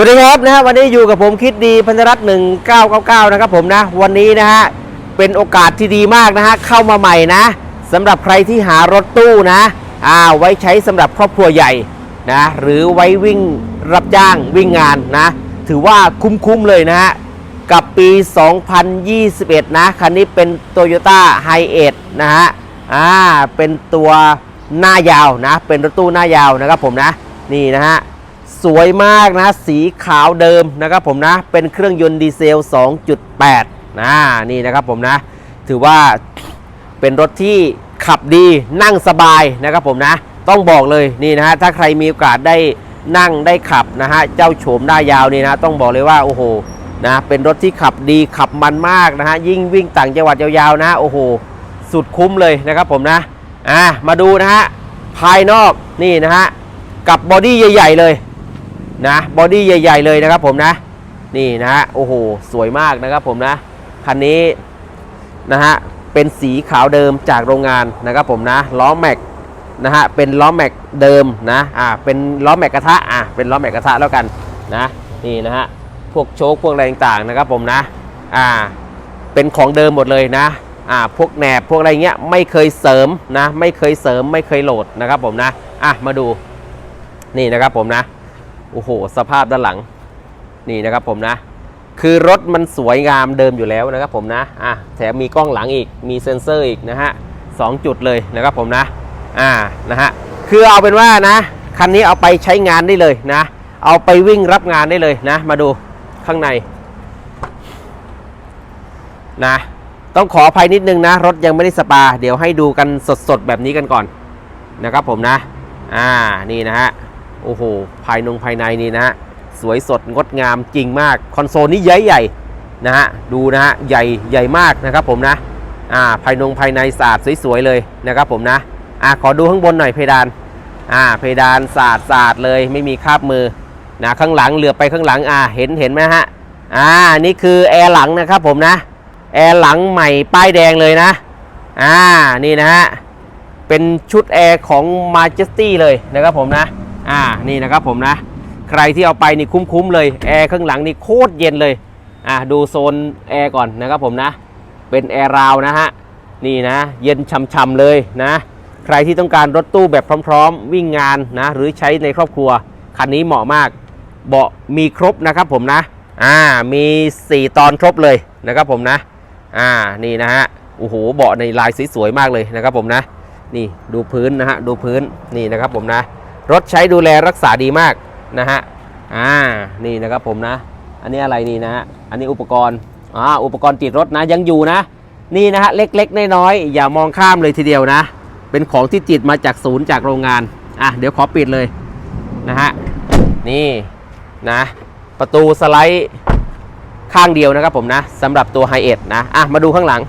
วัสดีครับนะฮะวันนี้อยู่กับผมคิดดีพันธรัตน์1999นะครับผมนะวันนี้นะฮะเป็นโอกาสที่ดีมากนะฮะเข้ามาใหม่นะสำหรับใครที่หารถตู้นะอ่าไว้ใช้สำหรับครอบครัวใหญ่นะหรือไว้วิ่งรับจ้างวิ่งงานนะถือว่าคุ้มๆเลยนะฮะกับปี 2021 นะคันนี้เป็น Toyota h i เ e นะฮะอ่าเป็นตัวหน้ายาวนะเป็นรถตู้หน้ายาวนะครับผมนะนี่นะฮะ สวยมากนะ สีขาวเดิมนะครับผมนะ เป็นเครื่องยนต์ดีเซล 2.8นะนี่นะครับผมนะ ถือว่าเป็นรถที่ขับดีนั่งสบายนะครับผมนะ ต้องบอกเลยนี่นะฮะถ้าใครมีโอกาสได้นั่งได้ขับนะฮะเจ้าโฉมหน้ายาวนี่นะต้องบอกเลยว่าโอ้โหนะเป็นรถที่ขับดีขับมันมากนะฮะยิ่งวิ่งต่างจังหวัดยาวๆนะโอ้โห สุดคุ้มเลยนะครับผมนะอะมาดูนะฮะภายนอกนี่นะฮะกับบอดี้ใหญ่ ๆ เลย นะบอดี้ใหญ่ ๆ เลยนะครับผมนะนี่นะฮะโอ้โหสวยมากนะครับผมนะคันนี้นะฮะเป็นสีขาวเดิมจากโรงงานนะครับผมนะล้อแม็กนะฮะเป็นล้อแม็กเดิมนะอ่าเป็นล้อแม็กกระทะอ่าเป็นล้อแม็กกระทะแล้วกันนะนี่นะฮะพวกโชคพวกอะไรต่างๆนะครับผมนะอ่าเป็นของเดิมหมดเลยนะอ่าพวกแหนบพวกอะไรเงี้ยไม่เคยเสริมนะไม่เคยเสริมไม่เคยโหลดนะครับผมนะอะมาดูนี่นะครับผมนะ โอ้โห สภาพด้านหลัง นี่นะครับผมนะ คือรถมันสวยงามเดิมอยู่แล้วนะครับผมนะอะแถมมีกล้องหลังอีก มีเซ็นเซอร์อีกนะฮะสองจุดเลยนะครับผมนะ อ่า นะฮะ คือเอาเป็นว่านะ คันนี้เอาไปใช้งานได้เลยนะ เอาไปวิ่งรับงานได้เลยนะ มาดูข้างใน นะ ต้องขออภัยนิดนึงนะ รถยังไม่ได้สปา เดี๋ยวให้ดูกันสดๆแบบนี้กันก่อนนะครับผมนะ อ่า นี่นะฮะ โอ้โห ภายนงภายในนี่นะฮะ สวยสดงดงามจริงมาก คอนโซลนี่ใหญ่ใหญ่นะฮะ ดูนะฮะ ใหญ่ใหญ่มากนะครับผมนะ อ่า ภายนงภายในสะอาดสวยๆเลยนะครับผมนะ อ่า ขอดูข้างบนหน่อยเพดาน อ่า เพดานสะอาดสะอาดเลย ไม่มีคราบมือ นะ ข้างหลังเหลือไปข้างหลัง อ่า เห็นเห็นไหมฮะ อ่า นี่คือแอร์หลังนะครับผมนะ แอร์หลังใหม่ป้ายแดงเลยนะ อ่า นี่นะฮะ เป็นชุดแอร์ของ Majesty เลยนะครับผมนะ อ่านี่นะครับผมนะ ใครที่เอาไปนี่คุ้มๆเลยแอร์ข้างหลังนี่โคตรเย็นเลยอ่าดูโซนแอร์ก่อนนะครับผมนะ เป็นแอร์ราวนะฮะนี่นะ เย็นช่ำๆเลยนะ ใครที่ต้องการรถตู้แบบพร้อม ๆ วิ่งงานนะ หรือใช้ในครอบครัวคันนี้เหมาะมากเบาะมีครบนะครับผมนะอ่ามี 4 ตอนครบเลยนะครับผมนะอ่านี่นะฮะโอ้โหเบาะในลายสวยๆมากเลยนะครับผมนะ นี่ดูพื้นนะฮะดูพื้นนี่นะครับผมนะ รถใช้ดูแลรักษาดีมากนะฮะอ่านี่นะครับผมนะ อันนี้อะไรนี่นะฮะอันนี้อุปกรณ์อ่าอุปกรณ์ติดรถนะยังอยู่นะ นี่นะฮะเล็กๆน้อยๆอย่ามองข้ามเลยทีเดียวนะ เป็นของที่ติดมาจากศูนย์จากโรงงานอะเดี๋ยวขอปิดเลยนะฮะนี่นะประตูสไลด์ข้างเดียวนะครับผมนะสำหรับตัวไฮเอ d นะอะมาดูข้างหลัง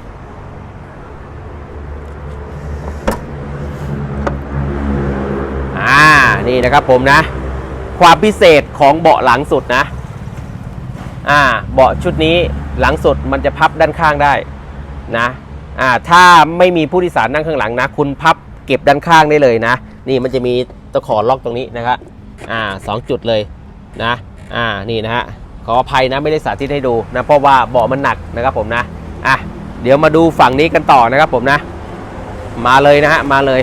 อ่า นี่นะครับผมนะ ความพิเศษของเบาะหลังสุดนะอ่าเบาะชุดนี้หลังสุดมันจะพับด้านข้างได้นะอ่าถ้าไม่มีผู้โดยสารนั่งข้างหลังนะ คุณพับเก็บด้านข้างได้เลยนะ นี่มันจะมีตะขอล็อกตรงนี้นะครับอ่าสองจุดเลยนะอ่านี่นะฮะขออภัยนะไม่ได้สาธิตให้ดูนะเพราะว่าเบาะมันหนักนะครับผมนะอะเดี๋ยวมาดูฝั่งนี้กันต่อนะครับผมนะ มาเลยนะฮะมาเลย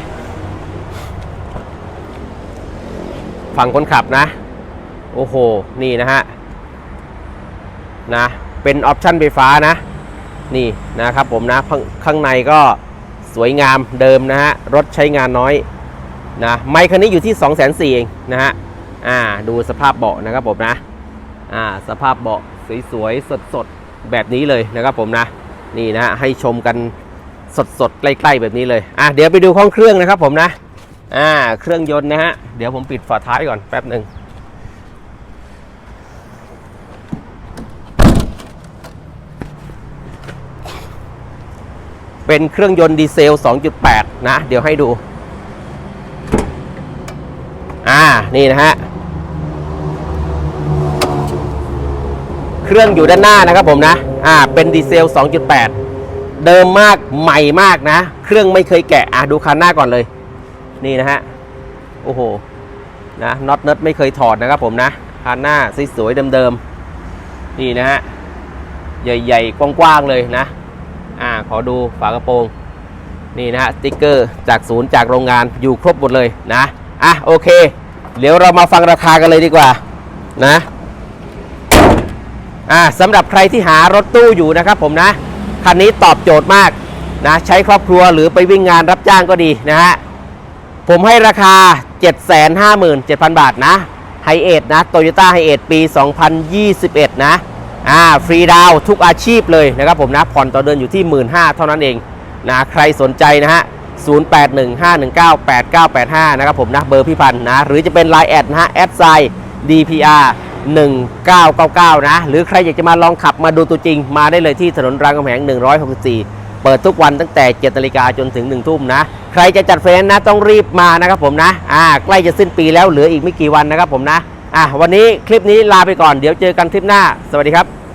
ฝั่งคนขับนะ โอ้โห นี่นะฮะ นะ เป็นออปชั่นไฟฟ้านะ นี่นะครับผมนะข้างในก็สวยงามเดิมนะฮะ รถใช้งานน้อยนะ ไมค์คันนี้อยู่ที่ 2 4 0 0 0 0เองนะฮะ อ่า ดูสภาพเบาะนะครับผมนะ อ่า สภาพเบาะสวยๆ สดๆ แบบนี้เลยนะครับผมนะ นี่นะฮะ ให้ชมกันสดๆ ใกล้ๆ แบบนี้เลย อะ เดี๋ยวไปดูห้องเครื่องนะครับผมนะ อ่าเครื่องยนต์นะฮะ เดี๋ยวผมปิดฝาท้ายก่อนแป๊บหนึ่งเป็นเครื่องยนต์ดีเซล 2.8 นะ เดี๋ยวให้ดู อ่า นี่นะฮะ เครื่องอยู่ด้านหน้านะครับผมนะ อ่า เป็นดีเซล 2.8 เดิมมากใหม่มากนะ เครื่องไม่เคยแกะ อะ ดูคันหน้าก่อนเลย นี่นะฮะ โอ้โห นะน็อตเนิร์ดไม่เคยถอดนะครับผมนะคันหน้าสวยๆเดิมๆ นี่นะฮะ ใหญ่ๆ กว้างๆ เลยนะ อ่า ขอดูฝากระโปรง นี่นะฮะสติ๊กเกอร์จากศูนย์จากโรงงานอยู่ครบหมดเลยนะ อะ โอเค เดี๋ยวเรามาฟังราคากันเลยดีกว่า นะ อ่าสำหรับใครที่หารถตู้อยู่นะครับผมนะ คันนี้ตอบโจทย์มากนะใช้ครอบครัวหรือไปวิ่งงานรับจ้างก็ดีนะฮะ ผมให้ราคา 757,000 บาทนะไฮเอทนะโตโยต้าไฮเอทปี 2021 นะอ่าฟรีดาวทุกอาชีพเลยนะครับผมนะ ผ่อนต่อเดือนอยู่ที่ 15,000เท่านั้นเองนะใครสนใจนะฮะ 0815198985 นะครับผมนะ เบอร์พี่พันธ์นะ หรือจะเป็น Line แอดนะฮะแอดไซ DPR 1999 นะ หรือใครอยากจะมาลองขับมาดูตัวจริง มาได้เลยที่ถนนรามคำแหง 164 เปิดทุกวันตั้งแต่7นาฬิกาจนถึง 1 ทุ่มนะ ใครจะจัดเฟรนซ์นะต้องรีบมานะครับผมนะอ่าใกล้จะสิ้นปีแล้วเหลืออีกไม่กี่วันนะครับผมนะอะวันนี้คลิปนี้ลาไปก่อนเดี๋ยวเจอกันคลิปหน้า สวัสดีครับ